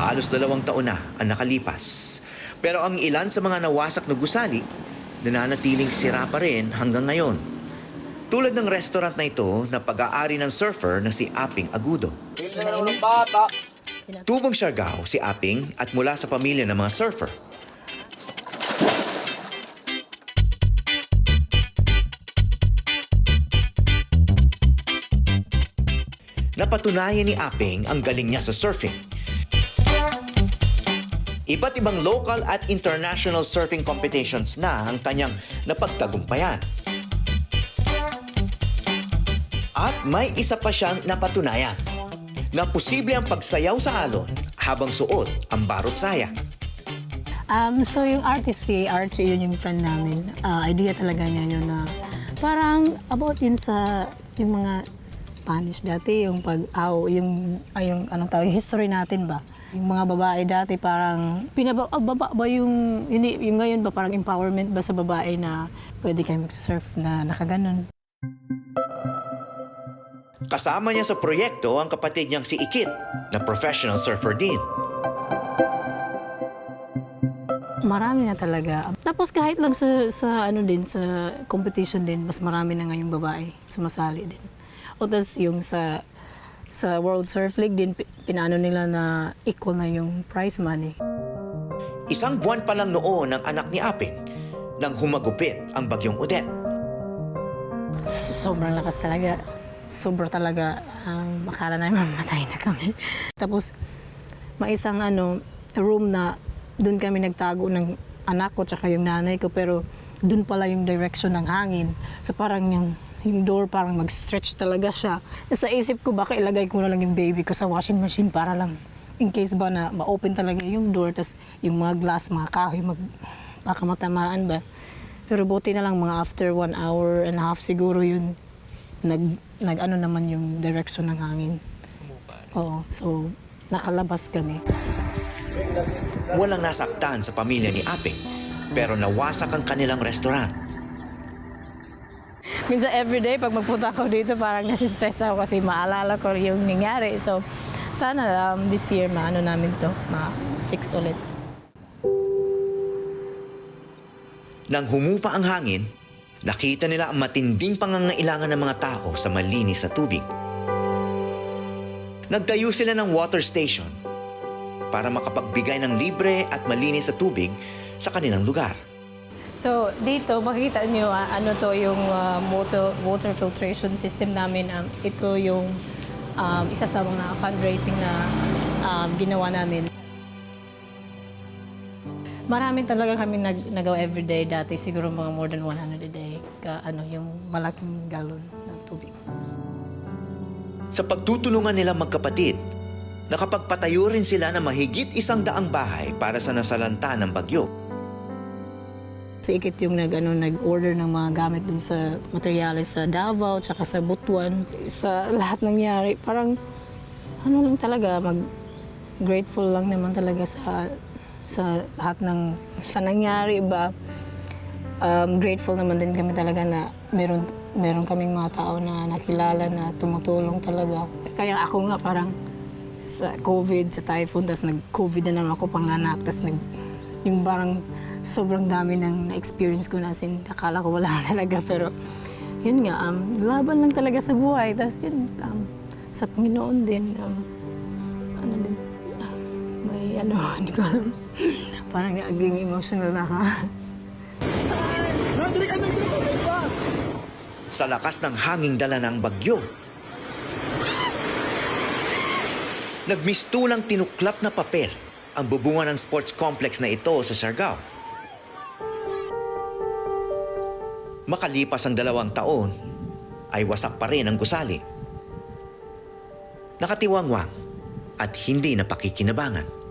Halos dalawang taon na ang nakalipas. Pero ang ilan sa mga nawasak na gusali, nananatiling sira pa rin hanggang ngayon. Tulad ng restaurant na ito na pag-aari ng surfer na si Aping Agudo. Tubong Siargao si Aping at mula sa pamilya ng mga surfer. Napatunayan ni Aping ang galing niya sa surfing. Iba't ibang local at international surfing competitions na ang kanyang napagtagumpayan. At may isa pa siyang napatunayan na posible ang pagsayaw sa alon habang suot ang barot saya. Um, so yung artist si Archie, yun yung friend namin. Ah, idea talaga niya yun na parang about yun sa yung mga Spanish dati, yung pag aw, yung, ay, yung anong tawag, history natin ba? Yung mga babae dati parang pinaba, ah, baba ba yung, hindi, yung ngayon ba parang empowerment ba sa babae na pwede kayo mag-surf na nakaganon. Kasama niya sa proyekto ang kapatid niyang si Ikit na professional surfer din. Marami na talaga. Tapos kahit lang sa, sa ano din, sa competition din, mas marami na ngayong babae sumasali din. O tas yung sa sa World Surf League din, pi- pinano nila na equal na yung prize money. Isang buwan pa lang noon ang anak ni Aping nang humagupit ang bagyong Odette. Sobrang lakas talaga. Sobra talaga. Um, akala na mamatay na kami. Tapos, may isang ano, room na doon kami nagtago ng anak ko tsaka yung nanay ko. Pero doon pala yung direction ng hangin. So parang yung, yung door parang mag-stretch talaga siya. Sa isip ko, baka ilagay ko na lang yung baby ko sa washing machine para lang in case ba na ma-open talaga yung door, tas yung mga glass, mga kahoy, mag, baka matamaan ba. Pero buti na lang mga after one hour and a half siguro yun, nag, nag ano naman yung direction ng hangin. Oo, so nakalabas kami. Walang nasaktan sa pamilya ni Aping pero nawasak ang kanilang restaurant. Minsan everyday pag magpunta ako dito parang nasistress ako kasi maalala ko yung nangyari. So sana um, this year maano namin to, ma-fix ulit. Nang humupa ang hangin, nakita nila ang matinding pangangailangan ng mga tao sa malinis na tubig. Nagtayo sila ng water station para makapagbigay ng libre at malinis na tubig sa kanilang lugar. So dito makikita niyo ah, ano to yung ah, water, water filtration system namin. Um, ito yung um, isa sa mga fundraising na um, ginawa namin. Marami talaga kami nag, nagawa everyday dati, siguro mga more than 100 a day. Ka, ano, yung malaking galon ng tubig. Sa pagtutulungan nila magkapatid, nakapagpatayo rin sila ng mahigit isang daang bahay para sa nasalanta ng bagyo. Si Ikit yung nag, ano, nag-order ng mga gamit dun sa materyales sa Davao, tsaka sa Butuan. Sa lahat nangyari, parang ano lang talaga, mag grateful lang naman talaga sa sa lahat ng sa nangyari ba. Um, grateful naman din kami talaga na meron meron kaming mga tao na nakilala na tumutulong talaga. Kaya ako nga parang sa COVID, sa typhoon, tapos nag-COVID na naman ako panganak, tapos nag, yung parang sobrang dami ng na-experience ko na sin akala ko wala talaga pero yun nga um, laban lang talaga sa buhay tapos yun um, sa Panginoon din um, ano din ah, may ano hindi ko alam parang naging emotional na ha Sa lakas ng hanging dala ng bagyo, nagmistulang tinuklap na papel ang bubungan ng sports complex na ito sa Siargao. Makalipas ang dalawang taon, ay wasak pa rin ang gusali. Nakatiwangwang at hindi napakikinabangan.